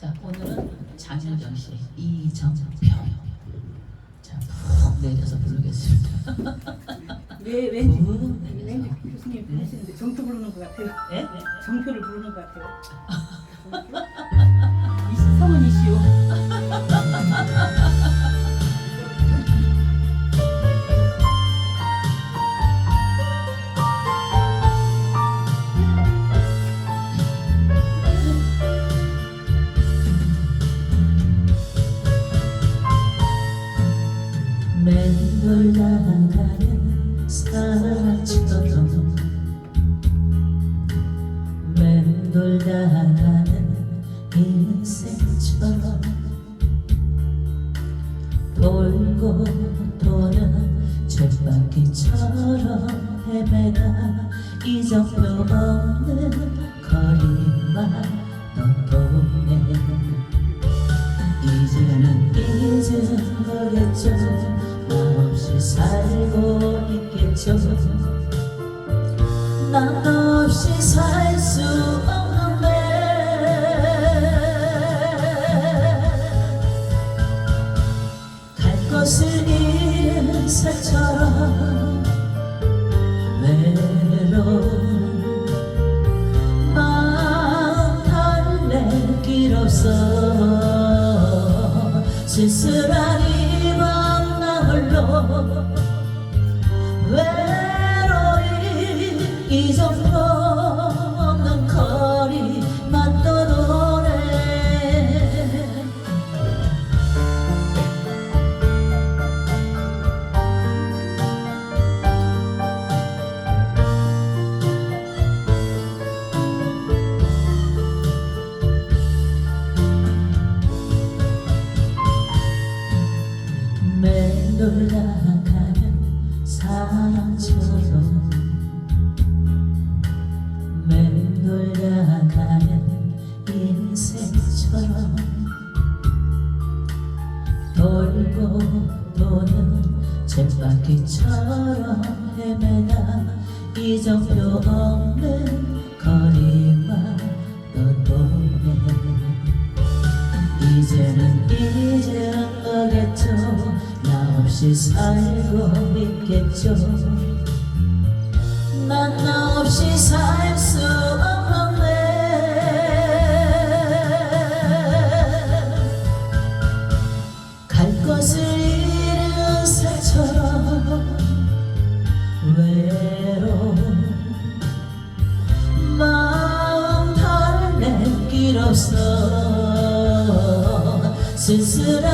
자 오늘은 장현정 씨 이정표 자푹 내려서 부르겠습니다. 왜 왠지 음. 왠지 교수님 부르시는데 정표 부르는 것 같아요. 예? 정표를 부르는 것 같아요. 이시- 맴돌다가는 인생처럼 돌고 도는 쳇바퀴처럼 헤매다. 이정표 없는 거리만 넌도네. 이제는 잊은 거겠죠. 나 없이 살고 있겠죠. 나없 바퀴처럼 헤매다 이정표 없는 거리만 떠도네. 이제는 잊은 거겠죠. 나 없이 살고 있겠죠 쓸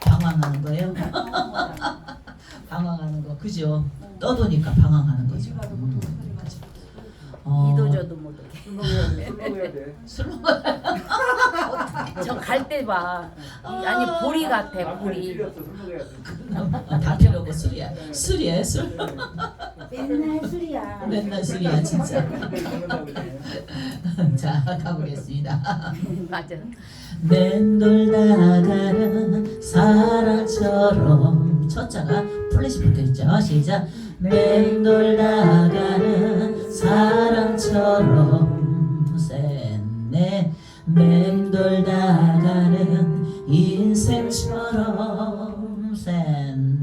방황하는 거예요? 방황하는 거 그죠? 떠도니까 방황하는 거죠. 음, 그죠. 어, 이도 저도 못 오게. 술 먹어야 돼. 술 먹어야 돼. 저갈 때 봐. 아니 보리 같아 남편이 보리. 돼. 다 필요 없고 술이야. 술이야 술. 맨날 술이야. 맨날 술이야 진짜. 자 가보겠습니다. 맞아. 맴돌다가는 사랑처럼 첫 자가 플래시 붙어있죠 시작 맴돌다가는 사랑처럼 셋넷 맴돌다가는 인생처럼 셋넷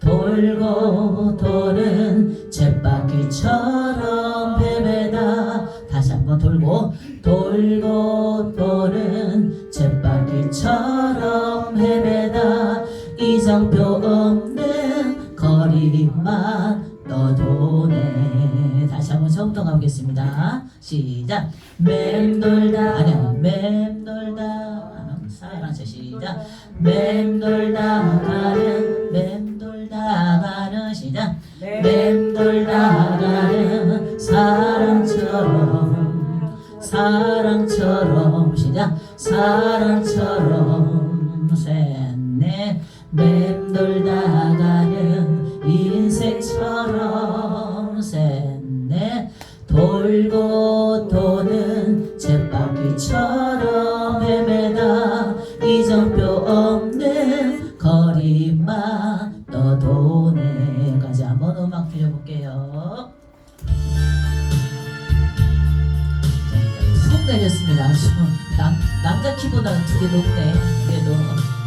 돌고 도는 쳇바퀴처럼 헤매다. 다시 한번 돌고 돌고 도는 쳇바퀴처럼 헤매다. 이정표 없는 거리만 떠도네 다시 한번 처음부터 가보겠습니다. 시작. 맴돌다. 아니야 맴돌다. 사랑채 시 시작. 맴돌다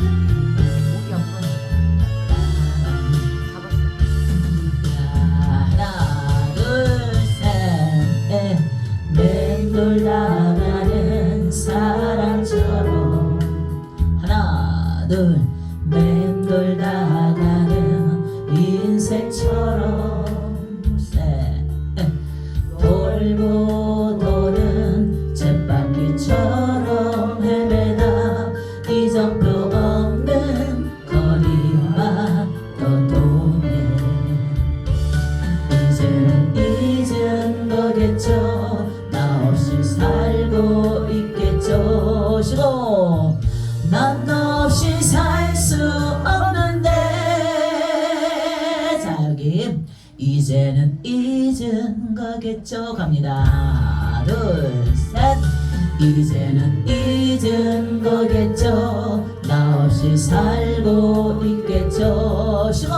Bye. 시고 난너 없이 살 수 없는데. 자 여기 이제는 잊은 거겠죠? 갑니다. 둘셋. 이제는 잊은 거겠죠? 나 없이 살고 있겠죠? 시고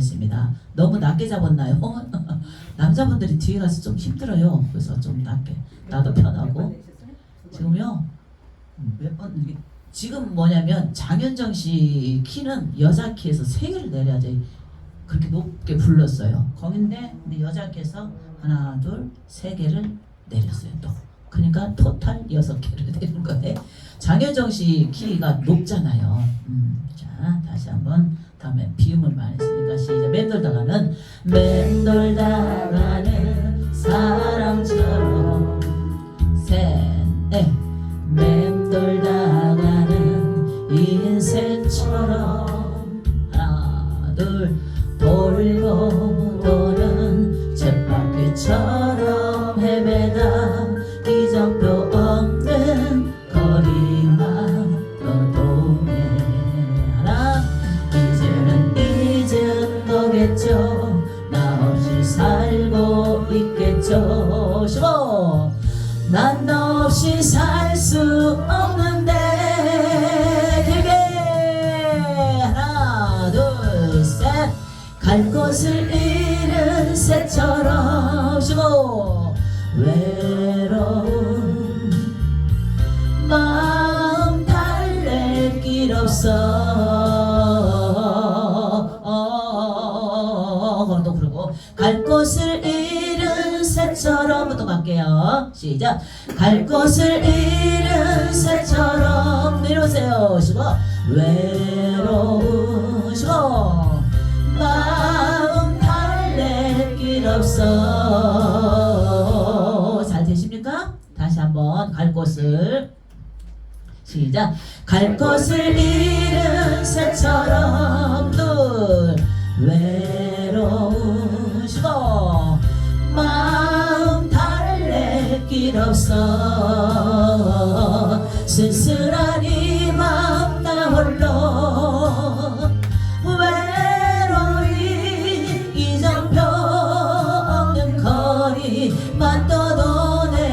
가보겠습니다 너무 낮게 잡았나요? 남자분들이 뒤에 가서 좀 힘들어요 그래서 좀 낮게 나도 편하고 지금요 음, 몇번 지금 뭐냐면 장현정 씨 키는 여자 키에서 세 개를 내려야죠. 그렇게 높게 불렀어요. 거긴데 여자 키에서 하나 둘 세 개를 내렸어요. 또 그러니까 토탈 여섯 개를 내는 거네. 장현정 씨 키가 높잖아요. 음, 자 다시 한번 다음에 비음을 많이 쓰니까 시작. 맴돌다가는 맴돌다가는 사랑처럼. 셋넷. 맴돌다 새처럼부터 갈게요. 시작. 갈 곳을 잃은 새처럼 내려오세요. 쉬고 외로우시고 마음 달랠 길 없어. 잘 되십니까? 다시 한번 갈 곳을. 시작. 갈 곳을 잃은 새처럼 눈 외로우시고 길 없어. 쓸쓸한 이 마음 나 홀로 외로이 이정표 없는 거리만 떠도네.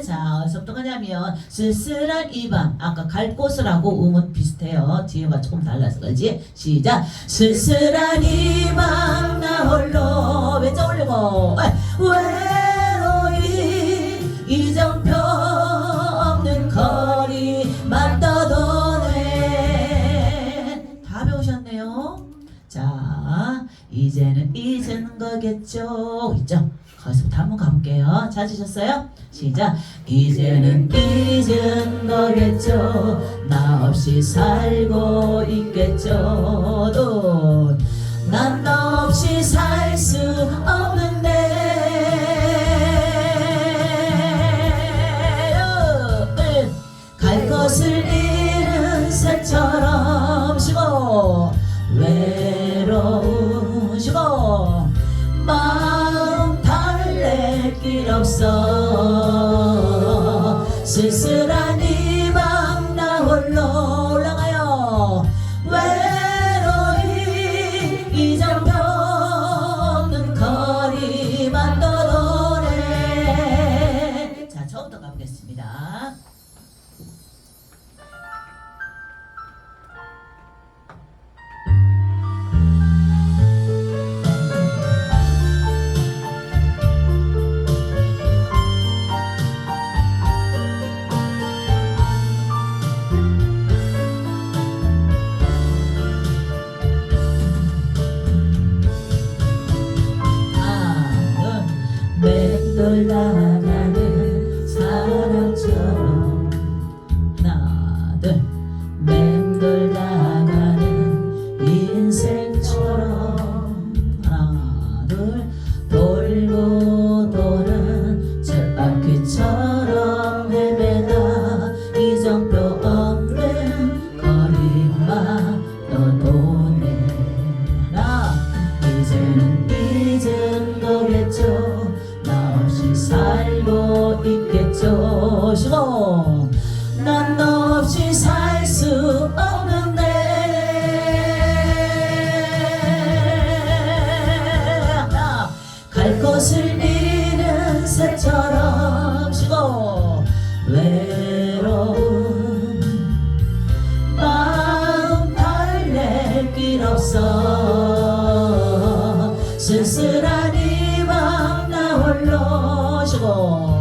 자 어디서 또 가냐면 쓸쓸한 이 밤. 아까 갈 곳을 하고 음은 비슷해요. 뒤에가 조금 달라서 그렇지? 시작. 쓸쓸한 이 밤 나 홀로. 왼쪽 올리고? 에 거겠죠? 있죠? 거기서부터 한번 가볼게요. 자 찾으셨어요? 시작. 이제는 잊은 거겠죠? 나 없이 살고 있겠죠? 난 홀로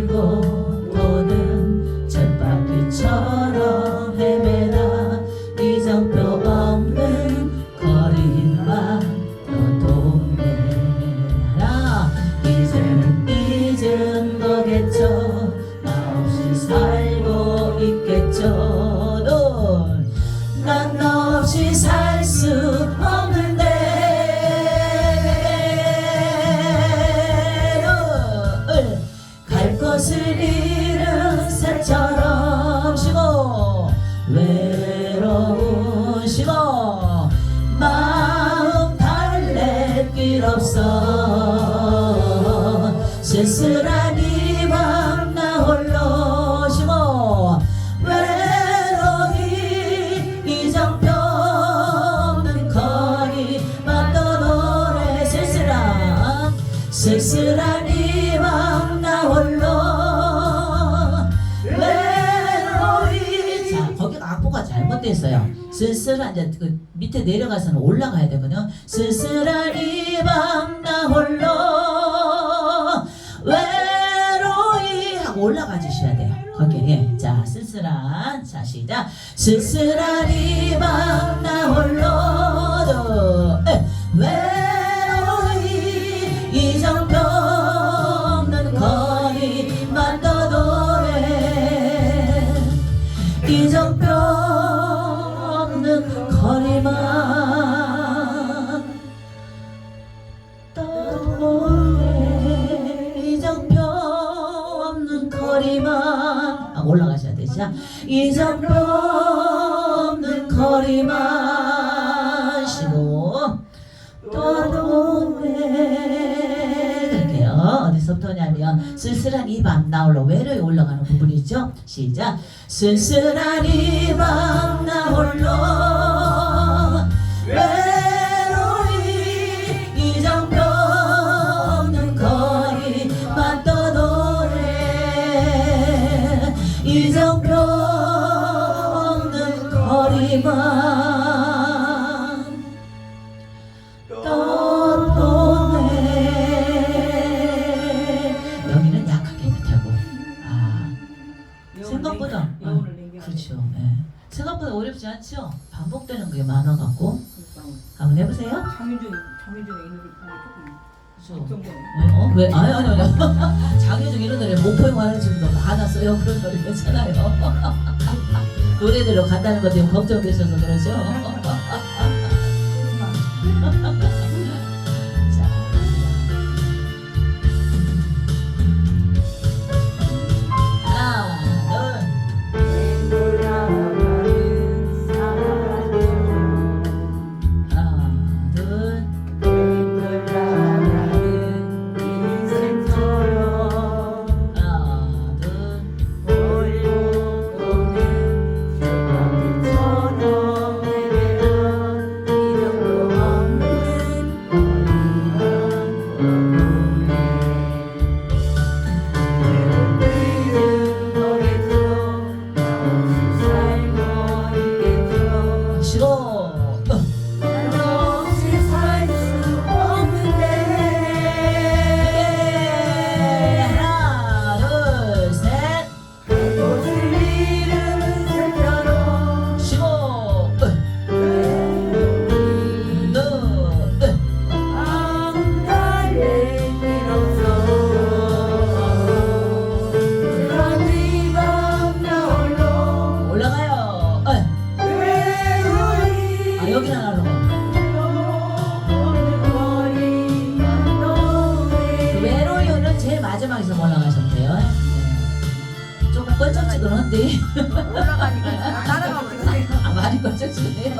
돌 쓸쓸한 이맘나 홀로 쉬고 외로이 이정표 없는 거리만 떠도네 쓸쓸한 쓸쓸한 이맘나 홀로. 외로이. 자 거기가 악보가 잘못됐어요. 쓸쓸한 이제 그 밑에 내려가서는 올라가야 되거든요. 쓸쓸한 시작 이정없는 거리만 쉬고 떠도네 갈게요. 어디서부터냐면 쓸쓸한 입 안 나올라 외로이 올라가는 부분이죠. 시작. 쓸쓸한 입 안 나올라 아, 아 그렇죠. 네. 생각보다 어렵지 않죠? 반복되는 게 많아갖고. 한번 해보세요. 장윤준 장윤준의 이 노래 부르 조금 걱정돼요 어? 왜? 아유 간다는 것 때문에 걱정되셔서 그러죠. 아, 싫어. 올라가니까 날아가고 있어요. 아, 말이 꺼져지네.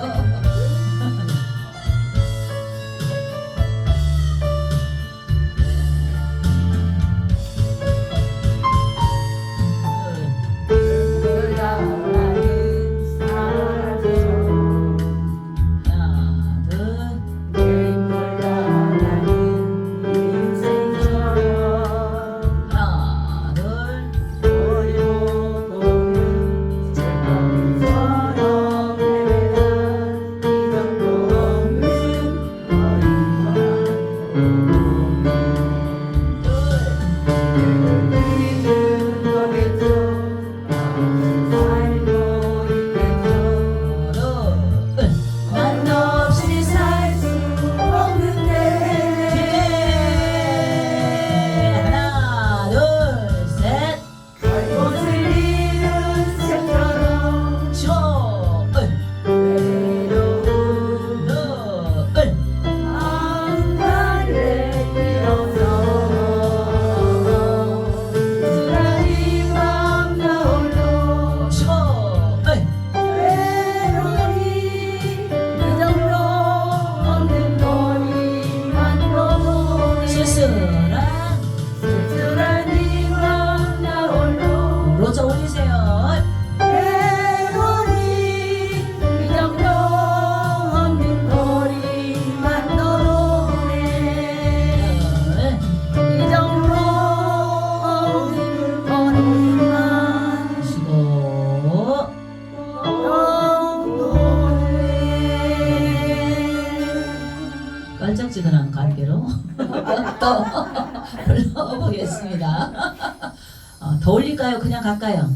가까요.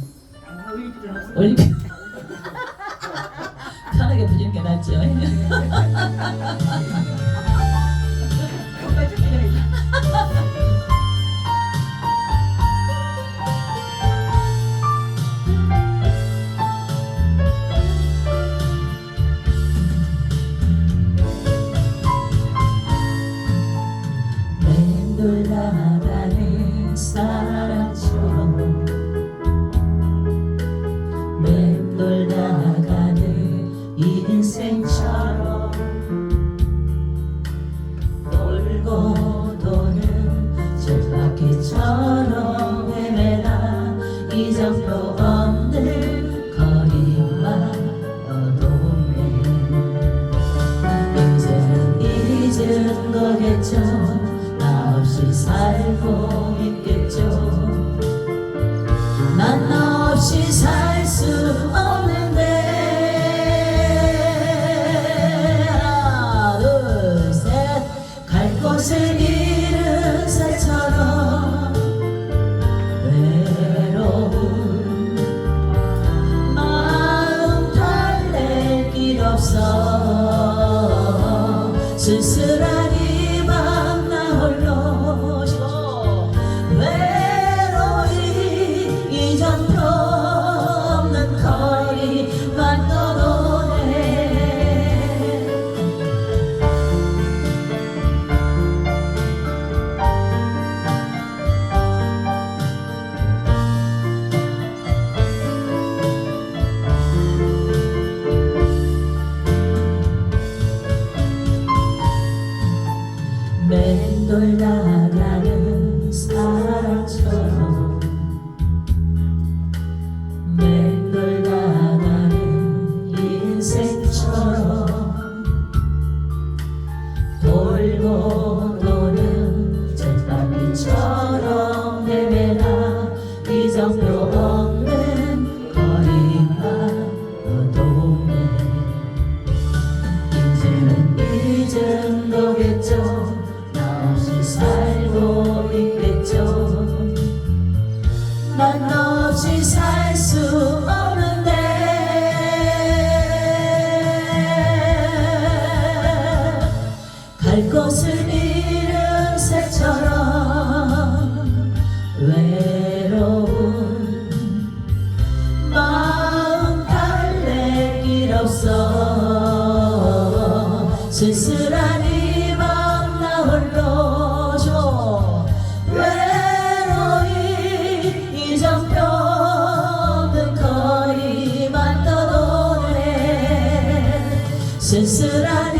있겠죠 나 없이 살고 있겠죠. 난 나 없이 살 수 없는데. 하나 둘셋갈 곳을 이젠 너겠죠? sinceramente.